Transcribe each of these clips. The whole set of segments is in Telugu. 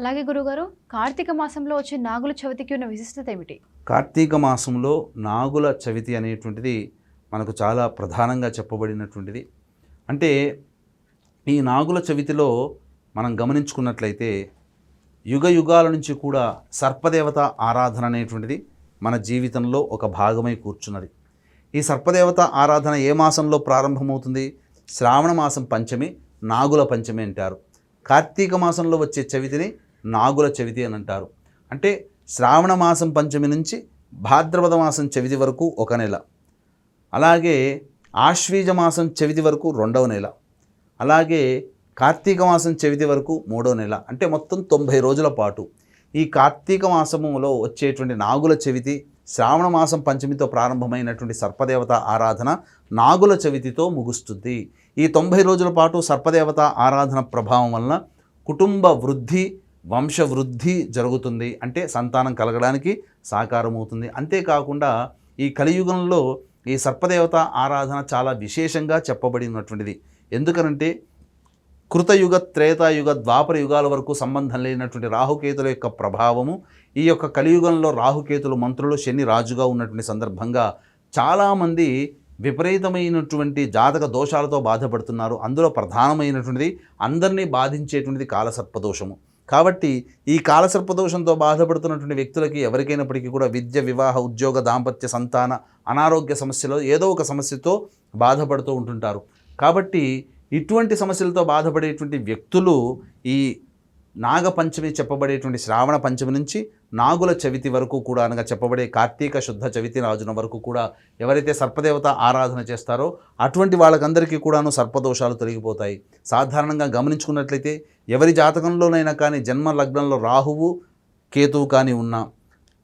అలాగే గురుగారు కార్తీక మాసంలో వచ్చే నాగుల చవితికి ఉన్న విశిష్టత ఏమిటి? కార్తీక మాసంలో నాగుల చవితి అనేటువంటిది మనకు చాలా ప్రధానంగా చెప్పబడినటువంటిది. అంటే ఈ నాగుల చవితిలో మనం గమనించుకున్నట్లయితే యుగ యుగాల నుంచి కూడా సర్పదేవత ఆరాధన అనేటువంటిది మన జీవితంలో ఒక భాగమై కూర్చున్నది. ఈ సర్పదేవత ఆరాధన ఏ మాసంలో ప్రారంభమవుతుంది? శ్రావణ మాసం పంచమి నాగుల పంచమి అంటారు. కార్తీక మాసంలో వచ్చే చవితిని నాగుల చవితి అని అంటారు. అంటే శ్రావణ మాసం పంచమి నుంచి భాద్రపద మాసం చవితి వరకు ఒక నెల. అలాగే ఆశ్వీజ మాసం చవితి వరకు రెండవ నెల. అలాగే కార్తీక మాసం చవితి వరకు మూడో నెల. అంటే మొత్తం తొంభై రోజుల పాటు. ఈ కార్తీక మాసములో వచ్చేటువంటి నాగుల చవితి శ్రావణ మాసం పంచమితో ప్రారంభమైనటువంటి సర్పదేవత ఆరాధన నాగుల చవితితో ముగుస్తుంది. ఈ తొంభై రోజుల పాటు సర్పదేవత ఆరాధన ప్రభావం వలన కుటుంబ వృద్ధి వంశవృద్ధి జరుగుతుంది. అంటే సంతానం కలగడానికి సాకారమవుతుంది. అంతేకాకుండా ఈ కలియుగంలో ఈ సర్పదేవత ఆరాధన చాలా విశేషంగా చెప్పబడినటువంటిది. ఎందుకనంటే కృతయుగ త్రేతాయుగ ద్వాపర యుగాల వరకు సంబంధం లేనటువంటి రాహుకేతుల యొక్క ప్రభావము ఈ యొక్క కలియుగంలో రాహుకేతులు మంత్రులు శని రాజుగా ఉన్నటువంటి సందర్భంగా చాలామంది విపరీతమైనటువంటి జాతక దోషాలతో బాధపడుతున్నారు. అందులో ప్రధానమైనటువంటిది అందరినీ బాధించేటువంటిది కాలసర్పదోషము. కాబట్టి ఈ కాలసర్పదోషంతో బాధపడుతున్నటువంటి వ్యక్తులకి ఎవరికైనప్పటికీ కూడా విద్య వివాహ ఉద్యోగ దాంపత్య సంతాన అనారోగ్య సమస్యలో ఏదో ఒక సమస్యతో బాధపడుతూ ఉంటుంటారు. కాబట్టి ఇటువంటి సమస్యలతో బాధపడేటువంటి వ్యక్తులు ఈ నాగపంచమి చెప్పబడేటువంటి శ్రావణ పంచమి నుంచి నాగుల చవితి వరకు కూడా అనగా చెప్పబడే కార్తీక శుద్ధ చవితి రాజున వరకు కూడా ఎవరైతే సర్పదేవత ఆరాధన చేస్తారో అటువంటి వాళ్ళకందరికీ కూడాను సర్పదోషాలు తొలగిపోతాయి. సాధారణంగా గమనించుకున్నట్లయితే ఎవరి జాతకంలోనైనా కానీ జన్మ లగ్నంలో రాహువు కేతువు కానీ ఉన్నా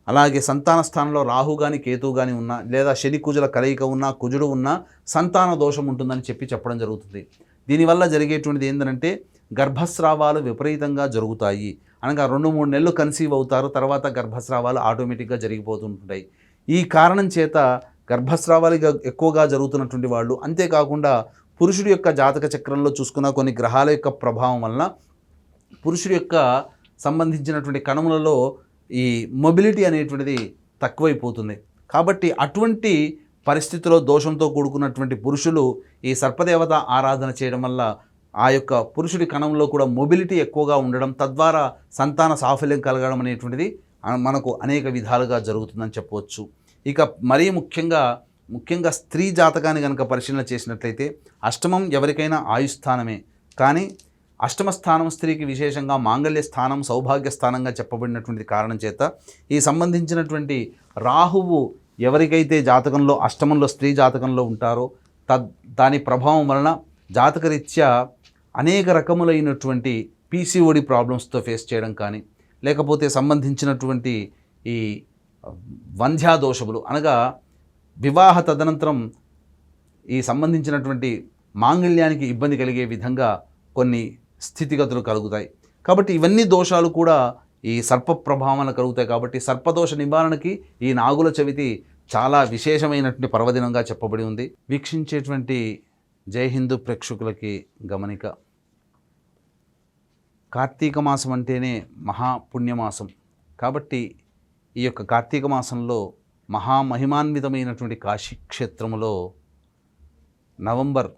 అలాగే సంతాన స్థానంలో రాహు కానీ కేతువు కానీ ఉన్నా లేదా శని కుజుల కలయిక ఉన్నా కుజుడు ఉన్నా సంతాన దోషం ఉంటుందని చెప్పి చెప్పడం జరుగుతుంది. దీనివల్ల జరిగేటువంటిది ఏంటంటే గర్భస్రావాలు విపరీతంగా జరుగుతాయి. అనగా రెండు మూడు నెలలు కన్సీవ్ అవుతారు తర్వాత గర్భస్రావాలు ఆటోమేటిక్గా జరిగిపోతుంటాయి. ఈ కారణం చేత గర్భస్రావాలు ఎక్కువగా జరుగుతున్నటువంటి వాళ్ళు అంతేకాకుండా పురుషుడి యొక్క జాతక చక్రంలో చూసుకున్న కొన్ని గ్రహాల యొక్క ప్రభావం వలన పురుషుడి యొక్క సంబంధించినటువంటి కణములలో ఈ మొబిలిటీ అనేటువంటిది తక్కువైపోతుంది. కాబట్టి అటువంటి పరిస్థితిలో దోషంతో కూడుకున్నటువంటి పురుషులు ఈ సర్పదేవత ఆరాధన చేయడం వల్ల ఆ యొక్క పురుషుడి కణంలో కూడా మొబిలిటీ ఎక్కువగా ఉండడం తద్వారా సంతాన సాఫల్యం కలగడం అనేటువంటిది మనకు అనేక విధాలుగా జరుగుతుందని చెప్పవచ్చు. ఇక మరీ ముఖ్యంగా ముఖ్యంగా స్త్రీ జాతకాన్ని కనుక పరిశీలన చేసినట్లయితే అష్టమం ఎవరికైనా ఆయుస్థానమే. కానీ అష్టమ స్థానం స్త్రీకి విశేషంగా మాంగళ్య స్థానం సౌభాగ్య స్థానంగా చెప్పబడినటువంటి కారణం చేత ఈ సంబంధించినటువంటి రాహువు ఎవరికైతే జాతకంలో అష్టమంలో స్త్రీ జాతకంలో ఉంటారో తద్ దాని ప్రభావం వలన జాతకరీత్యా అనేక రకములైనటువంటి పీసీఓడి ప్రాబ్లమ్స్తో ఫేస్ చేయడం కానీ లేకపోతే సంబంధించినటువంటి ఈ వంధ్యాదోషములు అనగా వివాహ తదనంతరం ఈ సంబంధించినటువంటి మాంగళ్యానికి ఇబ్బంది కలిగే విధంగా కొన్ని స్థితిగతులు కలుగుతాయి. కాబట్టి ఇవన్నీ దోషాలు కూడా ఈ సర్ప ప్రభావాన కలుగుతాయి కాబట్టి సర్పదోష నివారణకి ఈ నాగుల చవితి చాలా విశేషమైనటువంటి పర్వదినంగా చెప్పబడి ఉంది. వీక్షించేటువంటి జై హిందూ ప్రేక్షకులకి గమనిక. కార్తీక మాసం అంటేనే మహాపుణ్యమాసం. కాబట్టి ఈ యొక్క కార్తీక మాసంలో మహామహిమాన్వితమైనటువంటి కాశీ క్షేత్రములో నవంబర్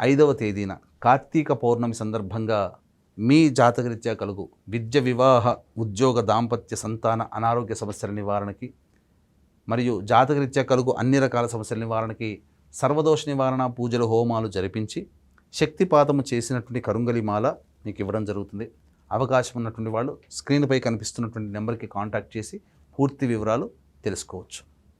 ఐదవ తేదీన కార్తీక పౌర్ణమి సందర్భంగా మీ జాతకరీత్యా కలుగు విద్య వివాహ ఉద్యోగ దాంపత్య సంతాన అనారోగ్య సమస్యల నివారణకి మరియు జాతకరీత్యా కలుగు అన్ని రకాల సమస్యల నివారణకి సర్వదోష నివారణ పూజలు హోమాలు జరిపించి శక్తిపాతము చేసినటువంటి కరుంగలి మాల మీకు ఇవ్వడం జరుగుతుంది. అవకాశం ఉన్నటువంటి వాళ్ళు స్క్రీన్పై కనిపిస్తున్నటువంటి నెంబర్కి కాంటాక్ట్ చేసి పూర్తి వివరాలు తెలుసుకోవచ్చు.